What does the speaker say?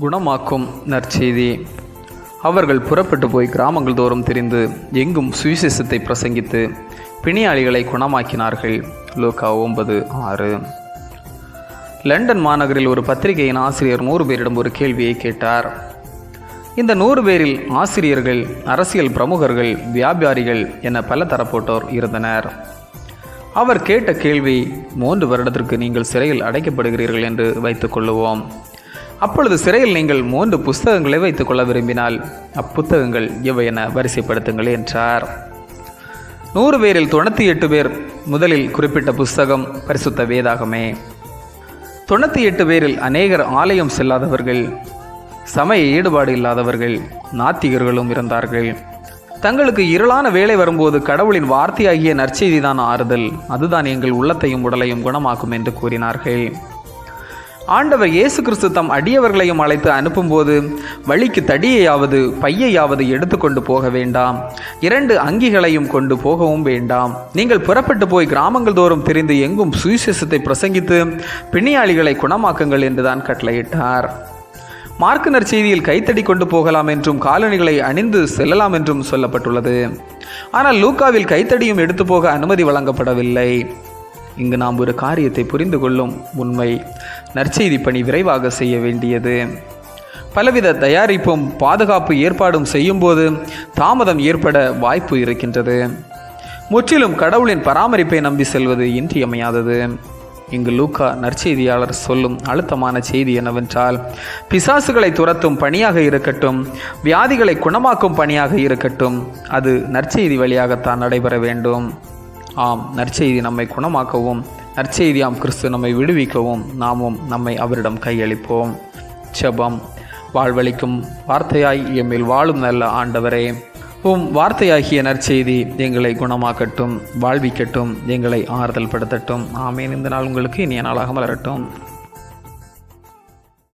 குணமாக்கும் நற்செய்தி. அவர்கள் புறப்பட்டு போய் கிராமங்கள் தோறும் திரிந்து எங்கும் சுவிசேஷத்தை பிரசங்கித்து பிணியாளிகளை குணமாக்கினார்கள். லோகா ஒன்பது ஆறு. லண்டன் மாநகரில் ஒரு பத்திரிகையின் ஆசிரியர் நூறு பேரிடம் ஒரு கேள்வியை கேட்டார். இந்த நூறு பேரில் ஆசிரியர்கள் அரசியல் பிரமுகர்கள் வியாபாரிகள் என பல தரப்போட்டோர் இருந்தனர். அவர் கேட்ட கேள்வி மூன்று வருடத்திற்கு நீங்கள் சிறையில் அடைக்கப்படுகிறீர்கள் என்று வைத்துக்கொள்ளுவோம் அப்பொழுது சிறையில் நீங்கள் மூன்று புஸ்தகங்களை வைத்துக்கொள்ள விரும்பினால் அப்புத்தகங்கள் எவை என வரிசைப்படுத்துங்கள் என்றார். நூறு பேரில் தொண்ணூற்றி எட்டு பேர் முதலில் குறிப்பிட்ட புஸ்தகம் பரிசுத்த வேதாகமே. தொண்ணூற்றி எட்டு பேரில் அநேகர் ஆலயம் செல்லாதவர்கள் சமய ஈடுபாடு இல்லாதவர்கள் நாத்திகர்களும் இருந்தார்கள். தங்களுக்கு இருளான வேலை வரும்போது கடவுளின் வார்த்தையாகிய நற்செய்திதான் ஆறுதல். அதுதான் எங்கள் உள்ளத்தையும் உடலையும் குணமாக்கும் என்று கூறினார்கள். ஆண்டவர் இயேசு கிறிஸ்து தம் அடியவர்களையும் அழைத்து அனுப்பும்போது வழிக்கு தடியையாவது பையையாவது எடுத்துக்கொண்டு போக வேண்டாம். இரண்டு அங்கிகளையும் கொண்டு போகவும் வேண்டாம். நீங்கள் புறப்பட்டு போய் கிராமங்கள் தோறும் திரிந்து எங்கும் சுவிசேஷத்தை பிரசங்கித்து பிணியாளிகளை குணமாக்குங்கள் என்றுதான் கட்டளையிட்டார். மார்க்கு நற்செய்தியில் கைத்தடி கொண்டு போகலாம் என்றும் காலணிகளை அணிந்து செல்லலாம் என்றும் சொல்லப்பட்டுள்ளது. ஆனால் லூக்காவில் கைத்தடியும் எடுத்து போக அனுமதி வழங்கப்படவில்லை. இங்கு நாம் ஒரு காரியத்தை புரிந்து கொள்ளும் உண்மை. நற்செய்தி பணி விரைவாக செய்ய வேண்டியது. பலவித தயாரிப்பும் பாதுகாப்பு ஏற்பாடும் செய்யும்போது தாமதம் ஏற்பட வாய்ப்பு இருக்கின்றது. முற்றிலும் கடவுளின் பராமரிப்பை நம்பி செல்வது இன்றியமையாதது. இங்கு லூக்கா நற்செய்தியாளர் சொல்லும் அழுத்தமான செய்தி என்னவென்றால் பிசாசுகளை துரத்தும் பணியாக இருக்கட்டும் வியாதிகளை குணமாக்கும் பணியாக இருக்கட்டும் அது நற்செய்தி வழியாகத்தான் நடைபெற வேண்டும். ஆம் நற்செய்தி நம்மை குணமாக்கவும் நற்செய்தியாம் கிறிஸ்து நம்மை விடுவிக்கவும் நாமும் நம்மை அவரிடம் கையளிப்போம். செபம் வாழ்வளிக்கும் வார்த்தையாய் எம்மில் வாழும் நல்ல ஆண்டவரே உம் வார்த்தையாகிய நற்செய்தி எங்களை குணமாக்கட்டும் வாழ்விக்கட்டும் எங்களை ஆறுதல் படுத்தட்டும் ஆமேன். இந்த நாள் உங்களுக்கு இனிய நாளாக மலரட்டும்.